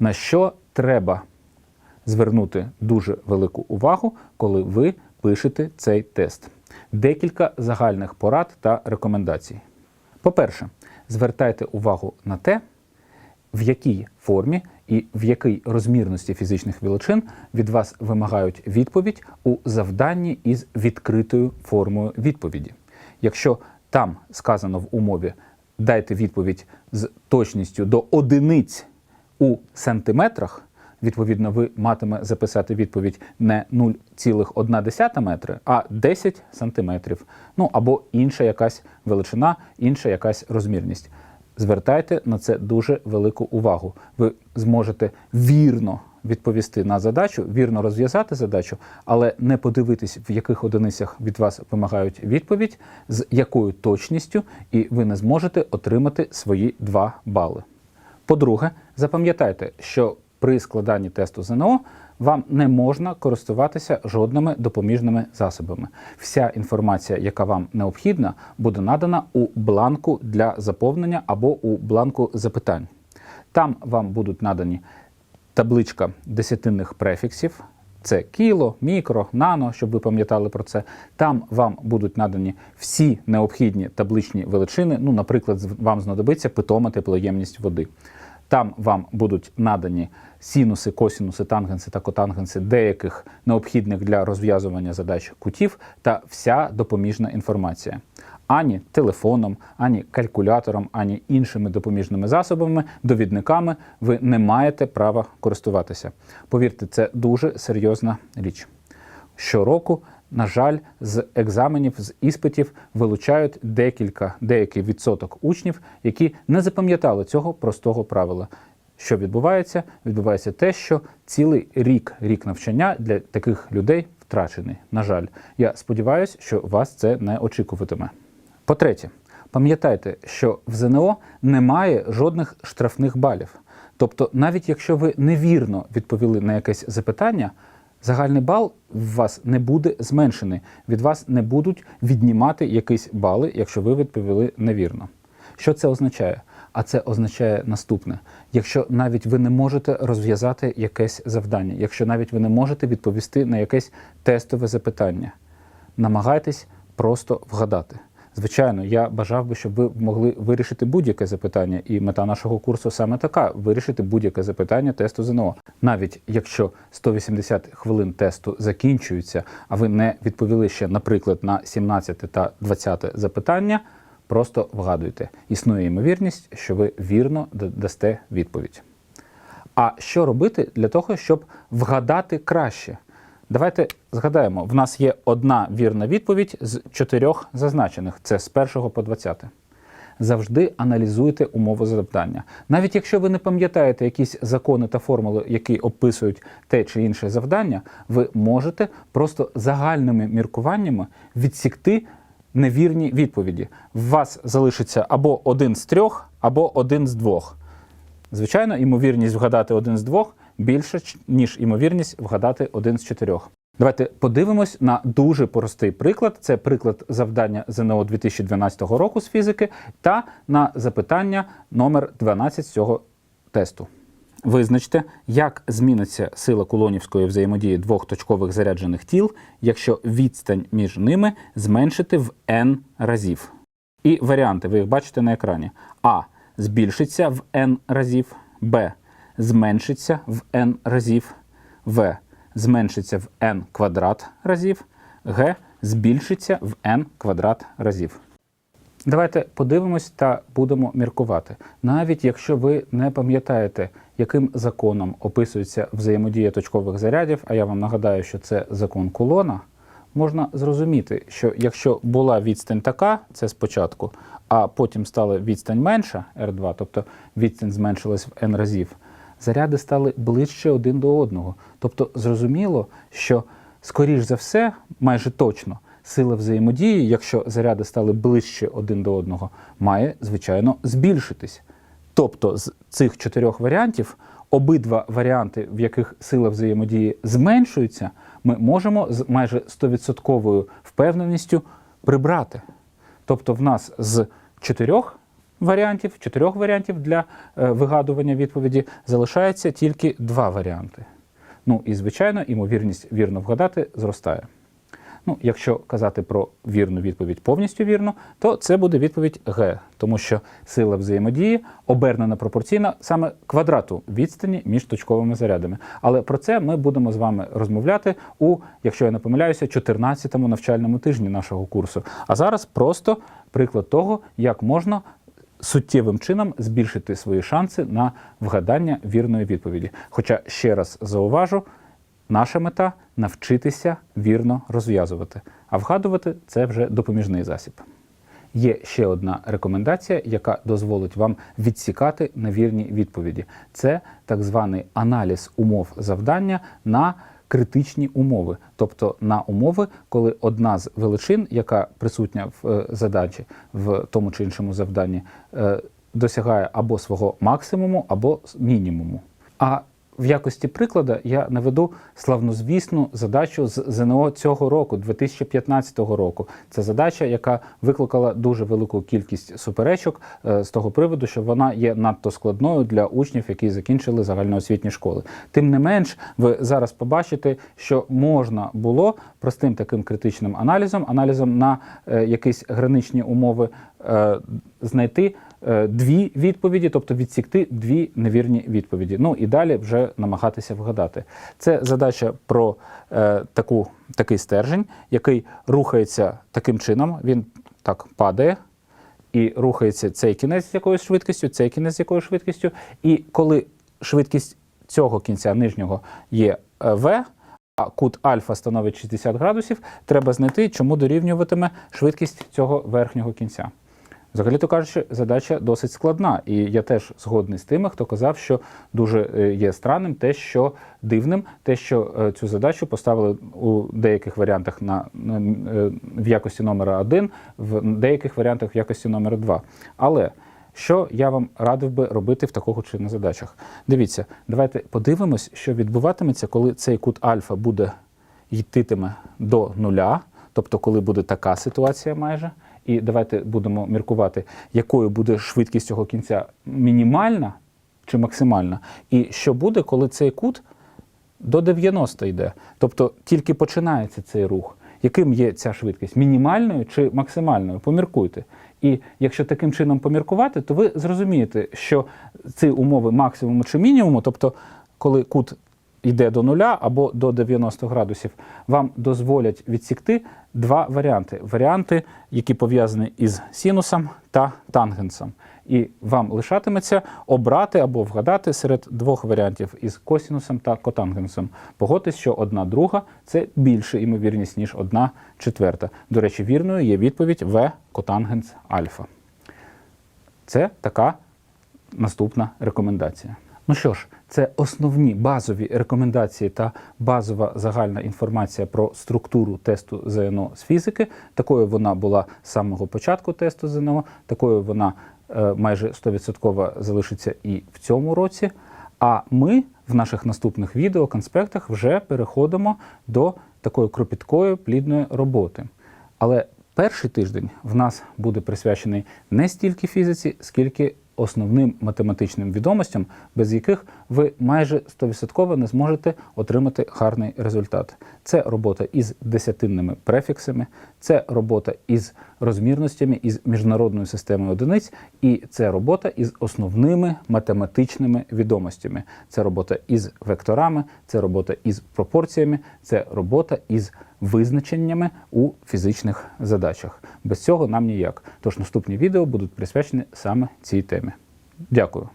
На що треба звернути дуже велику увагу, коли ви пишете цей тест? Декілька загальних порад та рекомендацій. По-перше, звертайте увагу на те, в якій формі і в якій розмірності фізичних величин від вас вимагають відповідь у завданні із відкритою формою відповіді. Якщо там сказано в умові дайте відповідь з точністю до одиниць у сантиметрах, відповідно, ви матиме записати відповідь не 0,1 метри, а 10 сантиметрів. Ну або інша якась величина, інша якась розмірність. Звертайте на це дуже велику увагу. Ви зможете вірно відповісти на задачу, вірно розв'язати задачу, але не подивитись, в яких одиницях від вас вимагають відповідь, з якою точністю, і ви не зможете отримати свої 2 бали. По-друге, запам'ятайте, що при складанні тесту ЗНО вам не можна користуватися жодними допоміжними засобами. Вся інформація, яка вам необхідна, буде надана у бланку для заповнення або у бланку запитань. Там вам будуть надані табличка десятинних префіксів. Це кіло, мікро, нано, щоб ви пам'ятали про це. Там вам будуть надані всі необхідні табличні величини. Ну, наприклад, вам знадобиться питома теплоємність води. Там вам будуть надані синуси, косінуси, тангенси та котангенси деяких необхідних для розв'язування задач кутів та вся допоміжна інформація. Ані телефоном, ані калькулятором, ані іншими допоміжними засобами, довідниками ви не маєте права користуватися. Повірте, це дуже серйозна річ. Щороку, на жаль, з екзаменів, з іспитів вилучають декілька, деякий відсоток учнів, які не запам'ятали цього простого правила. Що відбувається? Відбувається те, що цілий рік, рік навчання для таких людей втрачений. На жаль, я сподіваюся, що вас це не очікуватиме. По-третє, пам'ятайте, що в ЗНО немає жодних штрафних балів. Тобто, навіть якщо ви невірно відповіли на якесь запитання, загальний бал в вас не буде зменшений. Від вас не будуть віднімати якісь бали, якщо ви відповіли невірно. Що це означає? А це означає наступне: якщо навіть ви не можете розв'язати якесь завдання, якщо навіть ви не можете відповісти на якесь тестове запитання, намагайтесь просто вгадати. Звичайно, я бажав би, щоб ви могли вирішити будь-яке запитання, і мета нашого курсу саме така: вирішити будь-яке запитання тесту ЗНО. Навіть якщо 180 хвилин тесту закінчуються, а ви не відповіли ще, наприклад, на 17 та 20 запитання, просто вгадуйте. Існує ймовірність, що ви вірно дасте відповідь. А що робити для того, щоб вгадати краще? Давайте згадаємо, в нас є одна вірна відповідь з чотирьох зазначених. Це з 1 по 20. Завжди аналізуйте умови завдання. Навіть якщо ви не пам'ятаєте якісь закони та формули, які описують те чи інше завдання, ви можете просто загальними міркуваннями відсікти невірні відповіді. В вас залишиться або один з трьох, або один з двох. Звичайно, ймовірність вгадати один з двох більше, ніж ймовірність вгадати один з чотирьох. Давайте подивимось на дуже простий приклад. Це приклад завдання ЗНО 2012 року з фізики та на запитання номер 12 цього тесту. Визначте, як зміниться сила кулонівської взаємодії двох точкових заряджених тіл, якщо відстань між ними зменшити в n разів. І варіанти ви їх бачите на екрані. А. Збільшиться в n разів, Б. Зменшиться в n разів, В. Зменшиться в n квадрат разів, Г. Збільшиться в n квадрат разів. Давайте подивимось та будемо міркувати. Навіть якщо ви не пам'ятаєте, яким законом описується взаємодія точкових зарядів, а я вам нагадаю, що це закон Кулона, можна зрозуміти, що якщо була відстань така, це спочатку, а потім стала відстань менша R2, тобто відстань зменшилась в n разів, заряди стали ближче один до одного. Тобто зрозуміло, що скоріш за все, майже точно, сила взаємодії, якщо заряди стали ближче один до одного, має, звичайно, збільшитись. Тобто з цих чотирьох варіантів обидва варіанти, в яких сила взаємодії зменшується, ми можемо з майже 100% впевненістю прибрати. Тобто в нас з чотирьох варіантів, чотирьох варіантів для е, вигадування відповіді, залишається тільки два варіанти. Ну і звичайно, ймовірність вірно вгадати зростає. Ну, якщо казати про вірну відповідь повністю вірно, то це буде відповідь Г, тому що сила взаємодії обернена пропорційна саме квадрату відстані між точковими зарядами. Але про це ми будемо з вами розмовляти у, якщо я не помиляюся, 14-му навчальному тижні нашого курсу. А зараз просто приклад того, як можна суттєвим чином збільшити свої шанси на вгадання вірної відповіді. Хоча ще раз зауважу. Наша мета навчитися вірно розв'язувати, а вгадувати це вже допоміжний засіб. Є ще одна рекомендація, яка дозволить вам відсікати невірні відповіді. Це так званий аналіз умов завдання на критичні умови, тобто на умови, коли одна з величин, яка присутня в е, задачі в тому чи іншому завданні, е, досягає або свого максимуму, або мінімуму. А в якості приклада я наведу славнозвісну задачу з ЗНО цього року, 2015 року. Це задача, яка викликала дуже велику кількість суперечок е, з того приводу, що вона є надто складною для учнів, які закінчили загальноосвітні школи. Тим не менш, ви зараз побачите, що можна було простим таким критичним аналізом, аналізом на е, якісь граничні умови, е, знайти дві відповіді, тобто відсікти дві невірні відповіді. Ну і далі вже намагатися вгадати. Це задача про е, таку, такий стержень, який рухається таким чином. Він так падає. І рухається цей кінець з якоюсь швидкістю, цей кінець з якоюсь швидкістю. І коли швидкість цього кінця нижнього є е, v, а кут альфа становить 60 градусів, треба знайти, чому дорівнюватиме швидкість цього верхнього кінця. Взагалі-то кажучи, задача досить складна, і я теж згодний з тими, хто казав, що дуже е, є странним те, що дивним, те, що е, цю задачу поставили у деяких варіантах на, на, е, в якості номера 1, в деяких варіантах в якості номера 2. Але що я вам радив би робити в такого чину задачах? Дивіться, давайте подивимось, що відбуватиметься, коли цей кут альфа буде йтитиме до нуля, тобто коли буде така ситуація майже. І давайте будемо міркувати, якою буде швидкість цього кінця мінімальна чи максимальна, і що буде, коли цей кут до 90 йде. Тобто тільки починається цей рух. Яким є ця швидкість? Мінімальною чи максимальною? Поміркуйте. І якщо таким чином поміркувати, то ви зрозумієте, що ці умови максимуму чи мінімуму, тобто коли кут йде до нуля або до 90 градусів, вам дозволять відсікти два варіанти: варіанти, які пов'язані із синусом та тангенсом. І вам лишатиметься обрати або вгадати серед двох варіантів із косінусом та котангенсом. Погодьтесь, що одна друга це більша ймовірність, ніж одна четверта. До речі, вірною є відповідь В котангенс альфа. Це така наступна рекомендація. Ну що ж, це основні базові рекомендації та базова загальна інформація про структуру тесту ЗНО з фізики. Такою вона була з самого початку тесту ЗНО, такою вона е, майже 100% залишиться і в цьому році. А ми в наших наступних відео, конспектах вже переходимо до такої кропіткої плідної роботи. Але перший тиждень в нас буде присвячений не стільки фізиці, скільки основним математичним відомостям, без яких ви майже 100% не зможете отримати гарний результат. Це робота із десятинними префіксами, це робота із розмірностями, із міжнародною системою одиниць, і це робота із основними математичними відомостями. Це робота із векторами, це робота із пропорціями, це робота із визначеннями у фізичних задачах. Без цього нам ніяк. Тож наступні відео будуть присвячені саме цій темі. Дякую.